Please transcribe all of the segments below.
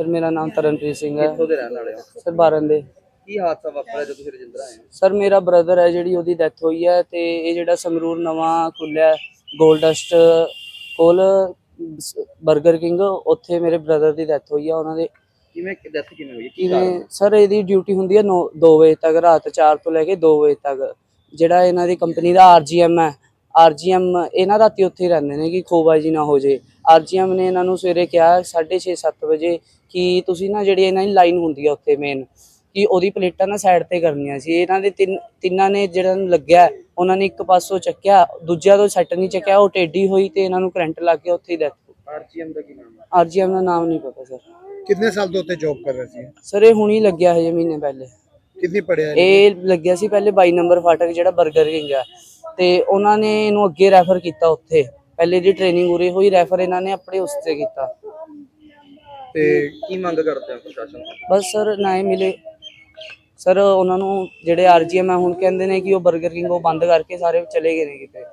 Sir ਮੇਰਾ ਨਾਮ ਤਰਨਪ੍ਰੀਤ ਸਿੰਘ ਹੈ। ਕਿੱਥੋਂ ਦੇ ਰਹਿਣ ਵਾਲੇ ਹੋ? ਸਰ ਬਾਰਨ ਦੇ। ਕੀ ਹਾਦਸਾ ਵਾਪਰਿਆ ਜਦੋਂ ਤੁਸੀਂ ਰਜਿੰਦਰਾ ਆਏ ਸਰ ਮੇਰਾ ਬ੍ਰਦਰ ਹੈ ਜਿਹੜੀ ਉਹਦੀ ਡੈਥ ਹੋਈ ਹੈ ਤੇ ਇਹ ਜਿਹੜਾ ਸੰਗਰੂਰ ਨਵਾਂ ਖੁੱਲਿਆ ਗੋਲਡਸਟ ਕੋਲ 버ਗਰ ਕਿੰਗ ਉੱਥੇ ਮੇਰੇ ਬ੍ਰਦਰ ਦੀ ਡੈਥ ਹੋਈ ਹੈ ਉਹਨਾਂ ਦੇ ਕਿਵੇਂ ਡੈਥ ਕਿਵੇਂ ਹੋਈ? ਕੀ ਕਿਵੇਂ ਸਰ ਇਹਦੀ ਡਿਊਟੀ ਹੁੰਦੀ ਹੈ 2 ਵਜੇ ਤੱਕ ਰਾਤ 4 ਤੋਂ ਲੈ ਕੇ 2 ਵਜੇ ਤੱਕ। ਜਿਹੜਾ ਇਹਨਾਂ ਦੀ ਕੰਪਨੀ ਦਾ ਆਰਜੀਐਮ ਹੈ ਆਰਜੀਐਮ ਇਹਨਾਂ ਰਾਤੀ ਉੱਥੇ ਰਹਿੰਦੇ ਨੇ ਕਿ ਖੋਬਾਜੀ ਨਾ ਹੋ ਜੇ। ਆਰਜੀਐਮ ਨੇ ਇਹਨਾਂ ਨੂੰ ਸਵੇਰੇ ਕਿਹਾ 6:30 7 ਵਜੇ ਕਿ ਤੁਸੀਂ ਨਾ ਜਿਹੜੀ ਇਹਨਾਂ ਦੀ ਲਾਈਨ ਹੁੰਦੀ ਹੈ ਉੱਥੇ ਮੇਨ ਕਿ ਉਹਦੀ ਪਲੇਟਾਂ ਨਾ ਸਾਈਡ ਤੇ ਕਰਨੀਆਂ ਸੀ। ਇਹਨਾਂ ਦੇ ਤਿੰਨ ਤਿੰਨਾਂ ਨੇ ਜਿਹੜਾ ਨੂੰ ਲੱਗਿਆ ਉਹਨਾਂ ਨੇ ਇੱਕ ਪਾਸੋਂ ਚੱਕਿਆ ਦੂਜਿਆਂ ਤੋਂ ਸੈੱਟ ਨਹੀਂ ਚੱਕਿਆ ਉਹ ਟੇਢੀ ਹੋਈ ਤੇ ਇਹਨਾਂ ਨੂੰ ਕਰੰਟ ਲੱਗ ਗਿਆ ਉੱਥੇ ਹੀ ਡੈਥ ਆਰਜੀਐਮ ਦਾ ਕੀ ਨਾਮ ਹੈ ਆਰਜੀਐਮ ਦਾ ਨਾਮ ਨਹੀਂ ਪਤਾ ਸਰ। ਕਿੰਨੇ ਸਾਲ ਤੋਂ ਉੱਤੇ ਜੌਬ ਕਰ ਰਹੇ ਸੀ? ਸਰ ਇਹ ਹੁਣੀ ਲੱਗਿਆ ਹਜੇ ਮਹੀਨੇ ਪਹਿਲੇ। ਕਿੰਨੀ ਪੜਿਆ ਇਹ ਲੱਗਿਆ ਸੀ ਪਹਿਲੇ 22 ਨੰਬਰ ਫਾਟਕ ਜਿਹੜਾ 버ਗਰ ਕਿੰਗ ਆ। ਤੇ ਉਹਨਾਂ ਨੇ ਇਹਨੂੰ ਅੱਗੇ ਰੈਫਰ ਕੀਤਾ ਉੱਥੇ। ਪਹਿਲੇ ਦੀ ਟ੍ਰੇਨਿੰਗ ਉਰੇ ਹੋਈ ਰੈਫਰ ਇਹਨਾਂ ਨੇ ਆਪਣੇ ਉਸ ਤੇ ਕੀਤਾ। ਤੇ ਕੀ ਮੰਗ ਕਰਦੇ ਹੋ ਪ੍ਰਸ਼ਾਸਨ ਤੋਂ? ਬਸ ਸਰ ਨਾ ਹੀ ਮਿਲੇ। ਸਰ ਉਹਨਾਂ ਨੂੰ ਜਿਹੜੇ ਆਰਜੀਐਮ ਆ ਹੁਣ ਕਹਿੰਦੇ ਨੇ ਕਿ ਉਹ 버ਗਰ ਕਿੰਗ ਉਹ ਬੰਦ ਕਰਕੇ ਸਾਰੇ ਚਲੇ ਗਏ ਨੇ ਕਿਤੇ।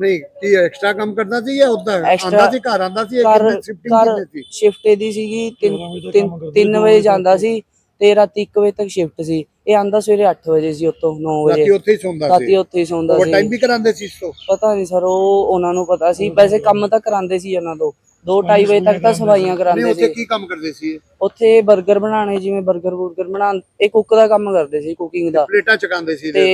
ਨਹੀਂ ਕੀ ਐਕਸਟਰਾ ਕੰਮ ਕਰਦਾ ਸੀ ਜਾਂ ਉਦਾਂ? Extra- ਆਂਦਾ ਸੀ ਘਰ ਆਂਦਾ ਸੀ ਘਰ ਕਿੰਨੇ ਸ਼ਿਫਟਿੰਗ ਘਰ ਸੀ? ਸ਼ਿਫਟ ਇਹਦੀ ਸੀਗੀ 3 ਵਜੇ ਜਾਂਦਾ ਸੀ ਤੇ ਰਾਤੀ 1 ਵਜੇ ਤੱਕ ਸ਼ਿਫਟ ਸੀ। ਇਹ ਆਂਦਾ ਸਵੇਰੇ 8 ਵਜੇ ਸੀ ਉੱਤੋਂ 9 ਰਾਤੀ ਵਜੇ ਉੱਥੇ ਹੀ ਸੌਂਦਾ ਰਾਤੀ ਸੀ ਉੱਥੇ ਹੀ ਸੌਂਦਾ ਸੀ। ਟਾਈਮ ਵੀ ਕਰਾਉਂਦੇ ਸੀ ਇਸ ਤੋਂ? ਪਤਾ ਨਹੀਂ ਸਰ ਉਹ ਉਹਨਾਂ ਨੂੰ ਪਤਾ ਸੀ। ਵੈਸੇ ਕੰਮ ਤਾਂ ਕਰਾਉਂਦੇ ਸੀ ਉਹਨਾਂ ਤੋਂ। 2:30 ਵਜੇ ਤੱਕ ਤਾਂ ਸਫਾਈਆਂ ਕਰਾਉਂਦੇ ਉੱਥੇ ਸੀ। ਕੀ ਕੰਮ ਕਰਦੇ ਸੀ ਇਹ? ਉੱਥੇ 버ਗਰ ਬਣਾਉਣੇ ਜਿਵੇਂ 버ਗਰ ਬੁਰਗਰ ਬਣਾਉਣ। ਇਹ ਕੁੱਕ ਦਾ ਕੰਮ ਕਰਦੇ ਸੀ ਕੁਕਿੰਗ ਦਾ। ਪਲੇਟਾਂ ਚਕਾਉਂਦੇ ਸੀ ਤੇ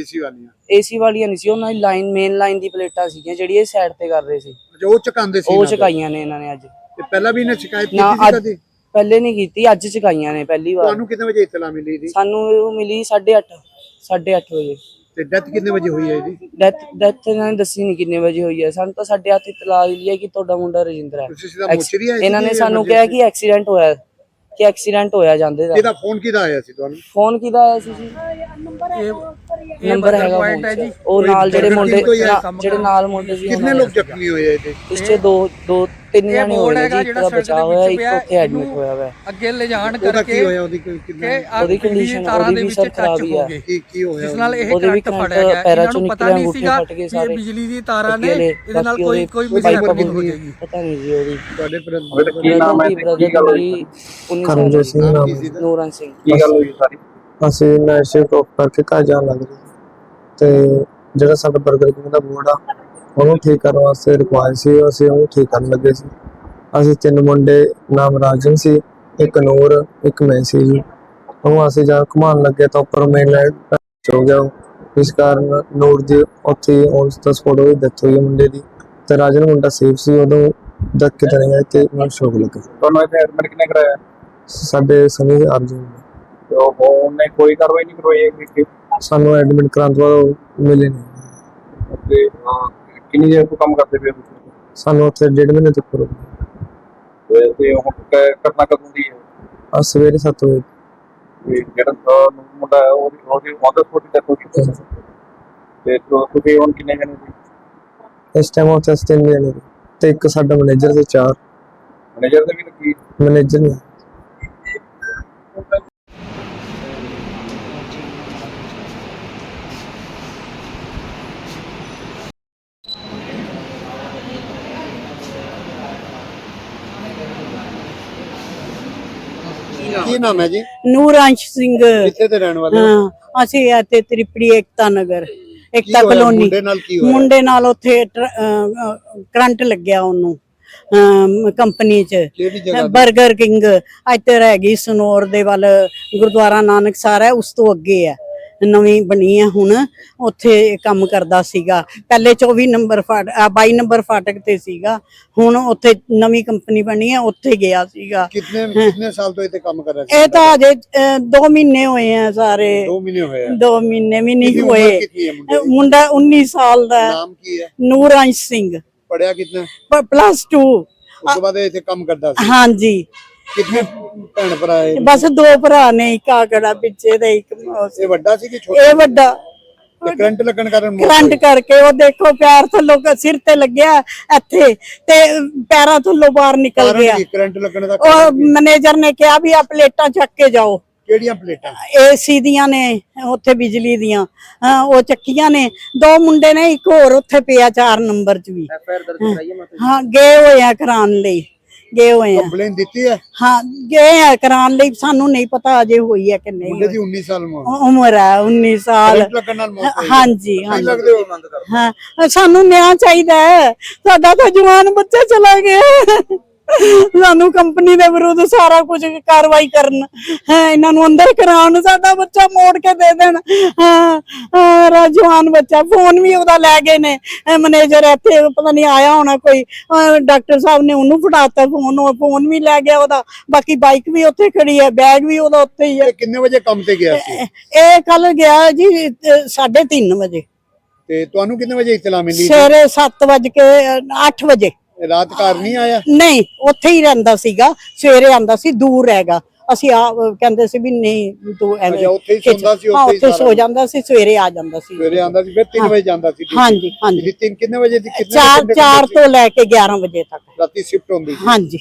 ਏਸੀ ਵਾਲੀਆਂ। ਏਸੀ ਵਾਲੀਆਂ ਨਹੀਂ ਸੀ ਉਹਨਾਂ ਦੀ ਲਾਈਨ ਮੇਨ ਲਾਈਨ ਦੀ ਪਲੇਟਾਂ ਸੀਗੀਆਂ ਜਿਹੜੀ ਇਹ ਸਾਈਡ ਤੇ ਕਰ ਰਹੇ ਸੀ। ਜੋ ਉਹ ਚਕਾਉਂਦੇ ਸੀ ਉਹ। ਚਕਾਈਆਂ ਨੇ ਇਹਨਾਂ ਨੇ ਅੱਜ। ਤੇ ਪਹਿਲਾਂ ਵੀ ਇਹਨੇ ਸ਼ਿਕਾਇਤ ਕੀਤੀ ਸੀ ਕਦੀ? ਪਹਿਲੇ ਨਹੀਂ ਕੀਤੀ ਅੱਜ ਚਕਾਈਆਂ ਨੇ ਪਹਿਲੀ ਵਾਰ। ਤੁਹਾਨੂੰ ਕਿੰਨੇ ਵਜੇ ਇਤਲਾ ਮਿਲੀ ਸੀ ਸਾਨੂੰ ਉਹ ਮਿਲੀ 8:30 8:30 ਵਜੇ। ਤੇ ਡੈਥ ਕਿੰਨੇ ਵਜੇ ਹੋਈ ਹੈ ਇਹਦੀ? ਡੈਥ ਡੈਥ ਇਹਨਾਂ ਨੇ ਦੱਸੀ ਨਹੀਂ ਕਿੰਨੇ ਵਜੇ ਹੋਈ ਹੈ। ਸਾਨੂੰ ਤਾਂ 8:30 ਇਤਲਾ ਮਿਲੀ ਹੈ ਕਿ ਤੁਹਾਡਾ ਮੁੰਡਾ ਰਜਿੰਦਰ ਹੈ। ਤੁਸੀਂ ਸਿੱਧਾ ਮੋਚਰੀ ਆਏ ਸੀ ਇਹਨਾਂ ਨੇ ਸਾਨੂੰ ਕਿਹਾ ਕਿ ਐਕਸੀਡੈਂਟ ਹੋਇਆ ਕਿ ਐਕਸੀਡੈਂਟ ਹੋਇਆ ਜਾਂਦੇ ਦਾ। ਕਿਹਦਾ ਫੋਨ ਕਿਹਦਾ ਆਇਆ ਸੀ ਤੁਹਾਨੂੰ? ਫੋਨ ਕਿਹਦਾ ਆਇਆ ਸੀ ਜੀ? ਨੰਬਰ ਹੈਗਾ ਫੋਨ। 'ਚ। ਉਹ ਨਾਲ ਜਿਹੜੇ ਮੁੰਡੇ ਜਿਹੜੇ ਨਾਲ ਮੁੰਡੇ ਸੀ ਕਿੰਨੇ ਲੋਕ ਜ਼ਖਮੀ ਹੋਏ ਆ ਇਹਦੇ? ਇਸ 'ਚ ਦੋ ਦੋ ਤਿੰਨ ਜਣੇ ਹੋਏ ਨੇ ਜੀ ਇੱਕ ਦਾ ਬਚਾਅ ਹੋਇਆ ਇੱਕ ਉੱਥੇ ਐਡਮਿਟ ਹੋਇਆ ਹੋਇਆ ਅੱਗੇ ਲੈ ਜਾਣ ਉਹਦਾ ਕਰਕੇ ਕੀ ਹੋਇਆ ਉਹਦੀ ਕੋਈ ਕਿ condition, ਤਾਰਾਂ ਉਹਦੀ ਦੇ ਵੀ ਵਿੱਚ ਸਰ ਟੱਚ ਖਰਾਬ ਹੀ ਹੋ ਆ। ਗਏ ਕੀ ਕੀ ਹੋਇਆ ਜਿਸ ਨਾਲ ਇਹ ਉਹਦੇ ਵੀ ਕਰੰਟ ਕਰੰਟ ਫੜਿਆ ਗਿਆ। ਪੈਰਾਂ ਇਹਨਾਂ ਚੋਂ ਨੂੰ ਪਤਾ ਨਿਕਲਿਆ, ਨਹੀਂ ਸੀਗਾ ਫਟ ਗਏ ਵੀ ਇਹ ਸਾਰੇ। ਬਿਜਲੀ ਦੀ ਤਾਰਾਂ ਨੇ ਇਹਦੇ ਨਾਲ ਬਾਕੀ ਕੋਈ ਉਹਦੀ ਕੋਈ ਪਾਈਪਾਂ ਮਿਸਹੈਪਨਿੰਗ ਹੋ ਜਾਏਗੀ। ਪਤਾ ਨਹੀਂ ਜੀ ਉਹਦੀ। ਤੁਹਾਡੇ ਪਰ ਕੀ ਨਾਮ ਹੈ? ਕੀ ਗੱਲ ਹੋਈ? ਕਰਮਜੀਤ ਸਿੰਘ ਨਾਮ ਕੀ ਸੀ? ਨੂਰਨ ਸਿੰਘ। ਕੀ ਗੱਲ ਹੋਈ ਸਾਰੀ? ਅਸੀਂ ਨਾਈਟ ਸ਼ਿਫਟ ਆਫ ਕਰਕੇ ਘਰ ਜਾਣ ਲੱਗ ਰਹੇ ਸੀ ਤੇ ਜਿਹੜਾ ਸਾਡਾ 버ਗਰ ਕਿੰਗ ਦਾ ਬੋਰਡ ਆ ਉਹਨੂੰ ਠੀਕ ਕਰਨ ਵਾਸਤੇ ਰਿਕੁਆਇਰ ਸੀ ਅਸੀਂ ਉਹਨੂੰ ਠੀਕ ਕਰਨ ਲੱਗੇ ਸੀ। ਅਸੀਂ ਤਿੰਨ ਮੁੰਡੇ ਨਾਮ ਰਾਜਨ ਸੀ ਇੱਕ ਨੂਰ ਇੱਕ ਮੈਂ ਸੀ ਜੀ। ਉਹਨੂੰ ਅਸੀਂ ਜਦ ਘੁਮਾਉਣ ਲੱਗੇ ਤਾਂ ਉੱਪਰ ਮੇਨ ਲਾਈਟ ਹੋ ਗਿਆ। ਇਸ ਕਾਰਨ ਨੂਰ ਦੀ ਉੱਥੇ ਔਨ ਦਾ ਸਪੋਟ ਉਹਦੀ ਡੈਥ ਹੋਈ ਮੁੰਡੇ ਦੀ। ਤੇ ਰਾਜਨ ਮੁੰਡਾ ਸੇਫ ਸੀ ਉਦੋਂ ਧੱਕੇ ਤੇ ਨਹੀਂ ਆਏ ਤੇ ਮੈਨੂੰ ਸ਼ੌਕ ਲੱਗਾ ਤੁਹਾਨੂੰ ਇੱਥੇ ਐਡਮਿਟ ਕਿਨੇ ਕਰਾਇਆ? ਸਾਡੇ ਸਮੇਂ ਅਰਜੁਨ ਤੇ ਉਹ ਉਹਨੇ ਕੋਈ ਕਾਰਵਾਈ ਨਹੀਂ ਕਰਵਾਈ ਕਿ ਸਾਨੂੰ ਐਡਮਿਟ ਕਰਾਉਣ ਤੋਂ ਬਾਅਦ ਉਹ ਮਿਲੇ ਨਹੀਂ ਤੇ ਹਾਂ, ਕਿੰਨੀ ਦੇਰ ਤੋਂ ਕੰਮ ਕਰਦੇ ਪਏ ਹੋ ਤੁਸੀਂ? ਸਾਨੂੰ ਉੱਥੇ ਡੇਢ ਮਹੀਨੇ ਤੱਕ ਰੁਕ ਤੇ- ਤੇ ਹੁਣ ਕ- ਘਟਨਾ ਕਦੋਂ ਦੀ ਹੈ? ਆ ਸਵੇਰੇ 7 ਵਜੇ। ਤੇ ਜਿਹੜਾ ਅਹ, ਮੁੰਡਾ ਹੈ ਉਹ ਉਹਦੀ ਮਦਰ ਸਪੋਰਟ ਡੈਥ ਹੋ ਚੁੱਕੀ ਹੈ ਤੇ ਤੁ- ਤੁਸੀਂ ਹੁਣ ਕਿੰਨੇ ਜਣੇ ਸੀ? ਇਸ ਟਾਈਮ ਉੱਥੇ ਅਸੀਂ ਤਿੰਨ ਜਣੇ ਸੀ। ਤੇ ਇੱਕ ਸਾਡਾ ਮੈਨੇਜਰ ਤੇ ਚਾਰ। ਮੈਨੇਜਰ ਦੇ ਵੀ ਲੱਗੀ? ਮੈਨੇਜਰ ਨੇ ਕੀ ਨਾਮ ਹੈ ਜੀ? ਨੂਰਾਂਸ਼ ਸਿੰਘ। ਕਿੱਥੇ ਦੇ ਰਹਿਣ ਵਾਲੇ ਹੋ? ਹਾਂ ਅਸੀਂ ਇੱਥੇ ਤ੍ਰਿਪੜੀ ਏਕਤਾ ਨਗਰ ਏਕਤਾ ਕਲੋਨੀ। ਮੁੰਡੇ ਨਾਲ ਕੀ ਹੋਇਆ? ਮੁੰਡੇ ਨਾਲ ਉੱਥੇ ਕਰੰਟ ਲੱਗਿਆ ਉਹਨੂੰ ਕੰਪਨੀ 'ਚ। ਕਿਹੜੀ ਜਗ੍ਹਾ ਤੇ? 버ਗਰ ਕਿੰਗ ਇੱਥੇ ਰਹਿ ਗਈ ਸਨੋਰ ਦੇ ਵੱਲ ਗੁਰਦੁਆਰਾ ਨਾਨਕ ਹੈ ਉਸ ਤੋਂ ਅੱਗੇ ਹੈ। ਨਵੀਂ ਬਣੀ ਹੈ ਹੁਣ ਉੱਥੇ ਕੰਮ ਕਰਦਾ ਸੀਗਾ। ਪਹਿਲੇ 24 ਨੰਬਰ ਫਾਟ ਆ 22 ਨੰਬਰ ਫਾਟਕ ਤੇ ਸੀਗਾ। ਹੁਣ ਉੱਥੇ ਨਵੀਂ ਕੰਪਨੀ ਬਣੀ ਹੈ ਉੱਥੇ ਗਿਆ ਸੀਗਾ। ਕਿੰਨੇ ਕਿੰਨੇ ਸਾਲ ਤੋਂ ਇੱਥੇ ਕੰਮ ਕਰ ਰਿਹਾ ਸੀ? ਇਹ ਤਾਂ ਅਜੇ 2 ਮਹੀਨੇ ਹੋਏ ਆ ਸਾਰੇ। 2 ਮਹੀਨੇ ਹੋਏ ਆ। 2 ਮਹੀਨੇ ਵੀ ਨਹੀਂ ਹੋਏ। ਕਿੰਨੀ ਮੁੰਡੇ ਦੀ? ਮੁੰਡਾ 19 ਸਾਲ ਦਾ। ਨਾਮ ਕੀ ਹੈ? ਨੂਰਾਂਸ਼ ਸਿੰਘ। ਪੜਿਆ ਕਿਤਨਾ? ਪਲੱਸ 2 ਉਸ ਤੋਂ ਬਾਅਦ ਇੱਥੇ ਕੰਮ ਕਰਦਾ ਸੀ। ਹਾਂਜੀ। ਕਿੰਨੇ ਭੈਣ ਭਰਾ ਬਸ ਦੋ ਭਰਾ ਨੇ ਇੱਕ ਆਗੜਾ ਪਿੱਛੇ ਤੇ ਇੱਕ ਮੌਸ- ਇਹ ਵੱਡਾ ਸੀ ਕਿ ਛੋਟਾ? ਇਹ ਵੱਡਾ। ਤੇ ਕਰੰਟ ਲੱਗਣ ਕਾਰਨ ਮੌਤ ਕਰੰਟ ਕਰਕੇ ਉਹ ਦੇਖੋ ਪੈਰ ਥੱਲੋਂ ਕ- ਸਿਰ ਤੇ ਲੱਗਿਆ ਇੱਥੇ ਤੇ ਪੈਰਾਂ ਥੱਲੋਂ ਬਾਹਰ ਨਿਕਲ ਕਾਰਨ ਗਿਆ। ਕੀ? ਕਰੰਟ ਲੱਗਣ ਦਾ ਉਹ ਕਾਰਨ? ਮੈਨੇਜਰ ਨੇ ਕਿਹਾ ਵੀ ਆ ਪਲੇਟਾਂ ਚੱਕ ਕੇ ਜਾਓ। ਕਿਹੜੀਆਂ ਪਲੇਟਾਂ? ਏਸੀ ਦੀਆਂ ਨੇ ਉੱਥੇ ਬਿਜਲੀ ਦੀਆਂ। ਹਾਂ, ਉਹ ਚੱਕੀਆਂ ਨੇ। ਦੋ ਮੁੰਡੇ ਨੇ ਇੱਕ ਹੋਰ ਉੱਥੇ ਪਿਆ 4 ਨੰਬਰ 'ਚ ਵੀ। ਹਾਂ ਗਏ ਹੋਏ ਆ ਕਰਾਉਣ ਲਈ। ਗਏ ਹੋਏ ਆ। ਕੰਪਲੇਨ ਦਿੱਤੀ ਹੈ? ਹਾਂ ਗਏ ਆ ਕਰਾਉਣ ਲਈ ਸਾਨੂੰ ਨਹੀਂ ਪਤਾ ਅਜੇ ਹੋਈ ਹੈ ਕਿ ਨਹੀਂ ਮੁੰਡੇ। ਦੀ 19 ਸਾਲ ਉਮਰ। ਉਮਰ ਹੈ 19 ਸਾਲ। ਕਰੰਟ ਲੱਗਣ ਨਾਲ ਮੌਤ ਹੋਈ ਹੈ। ਹਾਂਜੀ ਹਾਂਜੀ। ਲੱਗਦੇ ਹੋ? ਮੰਦ ਕਰ ਹਾਂ ਸਾਨੂੰ ਨਿਆਂ ਚਾਹੀਦਾ ਹੈ। ਸਾਡਾ ਤਾਂ ਜਵਾਨ ਬੱਚਾ ਚਲਾ ਗਿਆ ਸਾਨੂੰ ਕੰਪਨੀ ਦੇ ਵਿਰੁੱਧ ਸਾਰਾ ਕੁਝ ਕਾਰਵਾਈ ਕਰਨ। ਹੈ ਇਹਨਾਂ ਨੂੰ ਅੰਦਰ ਕਰਾਉਣ ਸਾਡਾ ਬੱਚਾ ਮੋੜ ਕੇ ਦੇ ਦੇਣ। ਹਾਂ ਹਾਂ, ਰਾ ਜਵਾਨ ਬੱਚਾ ਫੋਨ ਵੀ ਉਹਦਾ ਲੈ ਗਏ ਨੇ। ਮੈਨੇਜਰ ਇੱਥੇ ਪਤਾ ਨਹੀਂ ਆਇਆ ਹੋਣਾ ਕੋਈ। ਡਾਕਟਰ ਸਾਹਿਬ ਨੇ ਉਹਨੂੰ ਫੜਾਤਾ ਫੋਨ ਉਹ ਫੋਨ ਵੀ ਲੈ ਗਿਆ ਉਹਦਾ। ਬਾਕੀ ਬਾਈਕ ਵੀ ਉੱਥੇ ਖੜੀ ਹੈ ਬੈਗ ਵੀ ਉਹਦਾ ਉੱਥੇ ਹੀ ਹੈ। ਕਿੰਨੇ ਵਜੇ ਕੰਮ ਤੇ ਗਿਆ ਸੀ? ਇਹ ਕੱਲ ਗਿਆ ਜੀ 3:30 ਵਜੇ। ਤੇ ਤੁਹਾਨੂੰ ਕਿੰਨੇ ਵਜੇ ਇਤਲਾ ਮਿਲੀ? ਸਵੇਰੇ 7 ਵਜੇ ਕੇ 8 ਵਜੇ। ਰਾਤ ਘਰ ਨਹੀਂ ਆਇਆ? ਨਹੀਂ ਉੱਥੇ ਹੀ ਰਹਿੰਦਾ ਸੀਗਾ ਸਵੇਰੇ ਆਂਦਾ ਸੀ ਦੂਰ ਹੈਗਾ। ਅਸੀਂ ਆ ਕਹਿੰਦੇ ਸੀ ਵੀ ਨਹੀਂ ਤੂੰ ਐਵੇਂ ਅੱਛਾ, ਉੱਥੇ ਹੀ ਸੌਂਦਾ ਸੀ, ਹਾਂ, ਉੱਥੇ ਹੀ ਉੱਥੇ ਸਾਰਾ ਸੋ ਜਾਂਦਾ ਸੀ ਸਵੇਰੇ ਆ ਜਾਂਦਾ ਸੀ। ਸਵੇਰੇ ਆਂਦਾ ਸੀ ਫਿਰ 3 ਵਜੇ ਜਾਂਦਾ ਸੀ ਹਾਂਜੀ ਹਾਂਜੀ। ਤਿੰਨ ਕਿੰਨੇ ਵਜੇ ਦੀ ਕਿੰਨੇ 4 ਘੰਟੇ 4 ਕੰਮ ਤੋਂ ਲੈ ਕੇ 11 ਵਜੇ ਤੱਕ। ਰਾਤੀ ਸ਼ਿਫਟ ਹੁੰਦੀ ਸੀ। ਹਾਂਜੀ।